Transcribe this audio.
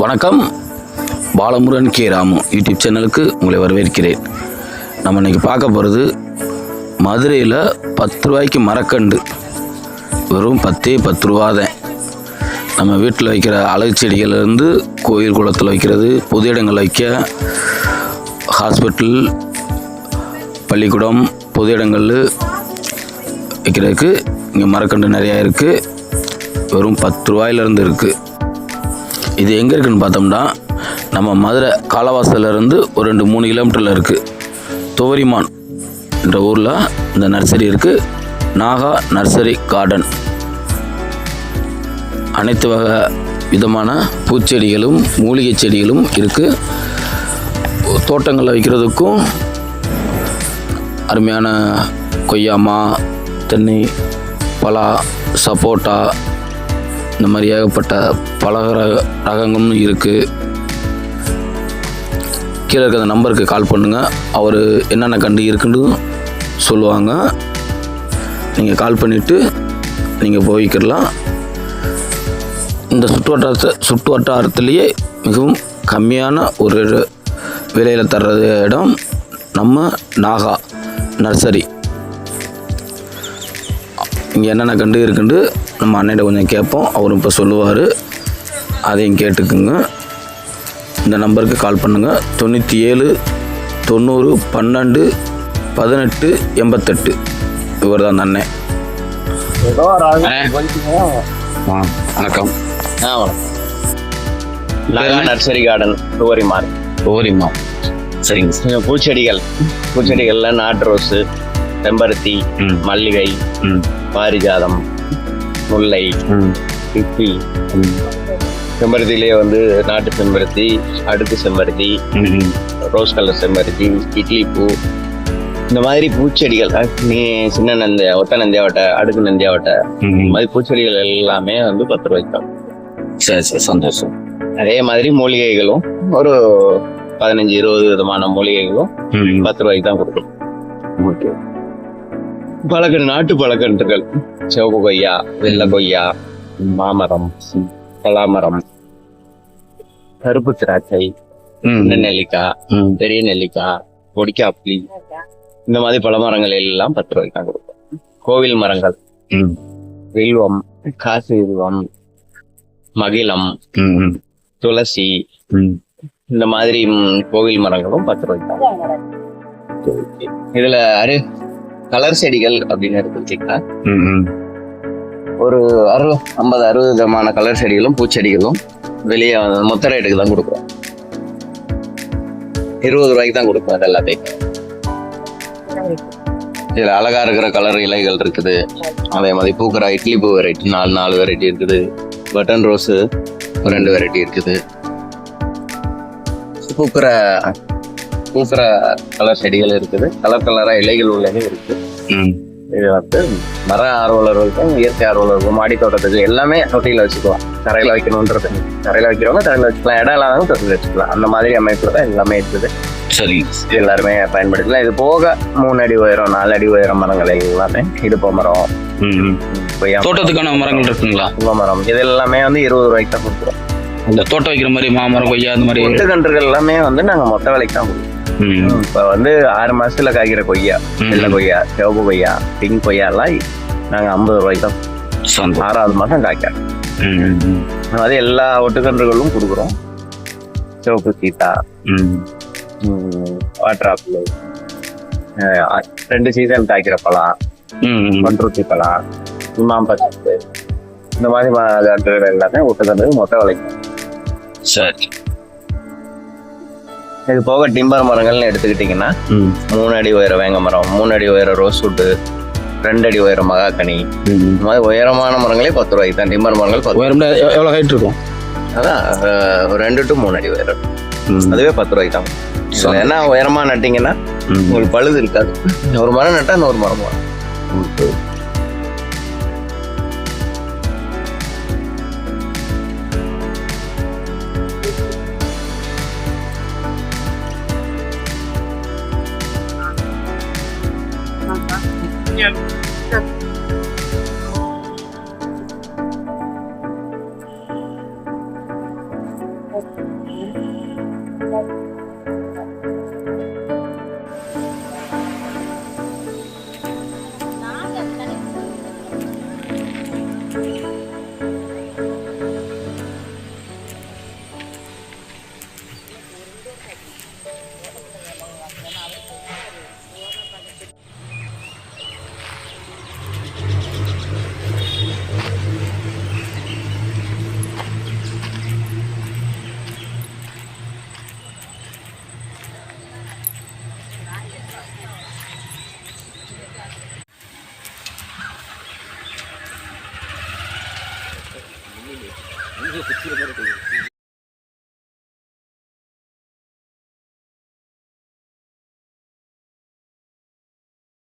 வணக்கம். Balamurugan K. Ramu YouTube சேனலுக்கு உங்களை வரவேற்கிறேன். நம்ம இன்னைக்கு பார்க்க போகிறது மதுரையில் பத்து ரூபாய்க்கு மரக்கண்டு. வெறும் பத்தே பத்து ரூபா தான். நம்ம வீட்டில் வைக்கிற அழகு செடிகள்லேருந்து கோயில் குளத்தில் வைக்கிறது பொது இடங்கள் வைக்க ஹாஸ்பிட்டல் பள்ளிக்கூடம் பொது இடங்கள் வைக்கிறதுக்கு இங்கே மரக்கண்டு நிறையா இருக்குது வெறும் பத்து ரூபாயிலேருந்து இருக்குது இது எங்கே இருக்குன்னு பார்த்தோம்னா நம்ம மதுரை காலவாசலேருந்து ஒரு ரெண்டு மூணு கிலோமீட்டரில் இருக்குது துவரிமான் என்ற ஊரில் இந்த நர்சரி இருக்குது நாகா நர்சரி கார்டன். அனைத்து வகை விதமான பூச்செடிகளும் மூலிகை செடிகளும் இருக்குது தோட்டங்களில் வைக்கிறதுக்கும் அருமையான கொய்யாமா தென்னை பலா சப்போட்டா இந்த மாதிரி ஏகப்பட்ட பல ரக ரகங்களும் இருக்குது கீழே இருக்க நம்பருக்கு கால் பண்ணுங்கள் அவர் என்னென்ன கண்டு இருக்குன்னு சொல்லுவாங்க. நீங்கள் கால் பண்ணிவிட்டு நீங்கள் போய்க்கிடலாம். இந்த சுற்று வட்டாரத்தை சுற்று வட்டாரத்திலேயே மிகவும் கம்மியான ஒரு விலையில் தர்ற இடம் நம்ம நாகா நர்சரி. இங்கே என்னென்ன கண்டு இருக்குன்னு நம்ம அண்ணன்ட்ட கொஞ்சம் கேட்போம். அவரும் இப்போ சொல்லுவார். அதையும் கேட்டுக்குங்க. இந்த நம்பருக்கு கால் பண்ணுங்கள் தொண்ணூற்றி ஏழு தொண்ணூறு பன்னெண்டு பதினெட்டு எண்பத்தெட்டு. இவர் தான் அந்த அண்ணன். ஆ வணக்கம். ஆ வணக்கம். நாகா நர்சரி கார்டன் துவரி மார்க் ஓரிம்மா சரிங்க. சார் கொஞ்சம் பூச்செடிகள். பூச்செடிகள்ல நாட்டு ரோஸு செம்பருத்தி ம். மல்லிகை ம். பாரிஜாதம் முல்லை ம். பிப்பி செம்பருத்திலே வந்து நாட்டு செம்பருத்தி அடுக்கு செம்பருத்தி ரோஸ் கலர் செம்பருத்தி இட்லி பூ இந்த மாதிரி பூச்செடிகள் நீ சின்ன நந்தியா ஒத்த நந்தியாவட்டை அடுக்கு நந்தியாவட்டை இந்த மாதிரி பூச்செடிகள் எல்லாமே வந்து பத்து ரூபாய்க்கு தான். சரி சரி சந்தோஷம். அதே மாதிரி மூலிகைகளும் ஒரு பதினஞ்சு இருபது விதமான மூலிகைகளும் பத்து ரூபாய்க்கு தான் கொடுக்கணும். ஓகே. பழக்கன்று நாட்டு பழக்கன்றுகள். சிவப்பு கொய்யா வெள்ளை கொய்யா மாமரம் பலாமரம் கருப்பு திராட்சை சின்ன நெல்லிக்காய் பெரிய நெல்லிக்காய் பொடிக்காப்புளி. இந்த மாதிரி பழமரங்கள் எல்லாம் பத்து ரூபாய்க்கு தான் கொடுப்போம் கோவில் மரங்கள். வில்வம் காசு வில்வம் மகிழம் துளசி இந்த மாதிரி கோவில் மரங்களும் பத்து ரூபாய்க்கு தான் இதுல அரு கலர் செடிகள் அப்படின்னு எடுத்துக்கிட்டீங்கன்னா ஒரு அறுபது ஐம்பது அறுபது விதமான கலர் செடிகளும் பூச்செடிகளும் வெளியே மொத்த ரேட்டுக்கு தான் கொடுக்குறோம் இருபது ரூபாய்க்கு தான் கொடுப்போம் அது எல்லாத்தையும். இதுல அழகா இருக்கிற கலர் இலைகள் இருக்குது. அதே மாதிரி பூக்கிற இட்லி பூ வெரைட்டி நாலு நாலு வெரைட்டி இருக்குது. பட்டன் ரோஸு ரெண்டு வெரைட்டி இருக்குது. பூக்கிற பூக்கிற கலர் செடிகள் இருக்குது. கலர் கலரா இலைகள் உள்ளது இருக்குது. இது வந்து மர ஆர்வலர்களுக்கும் இயற்கை ஆர்வலர்களுக்கும் மாடி தோட்டத்துக்கு எல்லாமே தொட்டியில வச்சுக்கலாம். தரையில வைக்கணுன்றது. தரையில வைக்கிறவங்க தரையில வச்சுக்கலாம். இடம் இல்லாதவங்க தொட்டில வச்சுக்கலாம். அந்த மாதிரி அமைப்புல தான் எல்லாமே இருக்குது. இது எல்லாருமே பயன்படுத்தலாம் இது போக மூணு அடி உயரம் நாலு அடி உயரம் மரங்கள் எல்லாமே இடுப்ப மரம். தோட்டத்துக்கான மரங்கள் இருக்குங்களா? புங்க மரம். இது எல்லாமே வந்து இருபது ரூபாய்க்கு தான் கொடுக்குறோம். இந்த தோட்டம் வைக்கிற மாதிரி மாமரம் கொய்யா அந்த மாதிரி ஒட்டுக்கன்றுகள் எல்லாமே வந்து நாங்க மொத்த விலைக்கு தான் கொடுக்குறோம். இப்ப வந்து ஆறு மாசத்துல காய்க்கிற கொய்யா. வெள்ளை கொய்யா சிவப்பு கொய்யா பிங்க் கொய்யா எல்லாம் நாங்க ஐம்பது ரூபாய்க்கு தான் ஆறாவது மாசம் காய்க்க. ம் ம் ம். அது எல்லா ஒட்டுக்கன்றுகளும் கொடுக்குறோம். சிவப்பு சீத்தா ம். வாட்டர் ஆப்பிள் ரெண்டு சீசன் காய்க்கிற பழம் ம் ம் பண்ருத்தி பழம் இமாம் பச்சை இந்த மாதிரி எல்லாமே ஒட்டுக்கன்று மொத்த விலைக்கு. சரி. இது போக டிம்பர் மரங்கள்னு எடுத்துக்கிட்டிங்கன்னா மூணு அடி உயர வேங்க மரம் மூணு அடி உயர ரோஸ் வுட்டு ரெண்டு அடி உயர மகாக்கனி. இந்த மாதிரி உயரமான மரங்களே பத்து ரூபாய்க்கு தான் டிம்பர் மரங்கள் பத்து உயரம் எவ்வளோ ஹைட் இருக்கும்? அதான் ரெண்டு டு மூணு அடி உயரம் அதுவே பத்து ரூபாய்க்கு தான். என்ன உயரமா நட்டீங்கன்னா உங்களுக்கு பழுது இருக்காது. ஒரு மரம் நட்டா இன்னொரு மரம் வரும். Yeah. よく広げるという。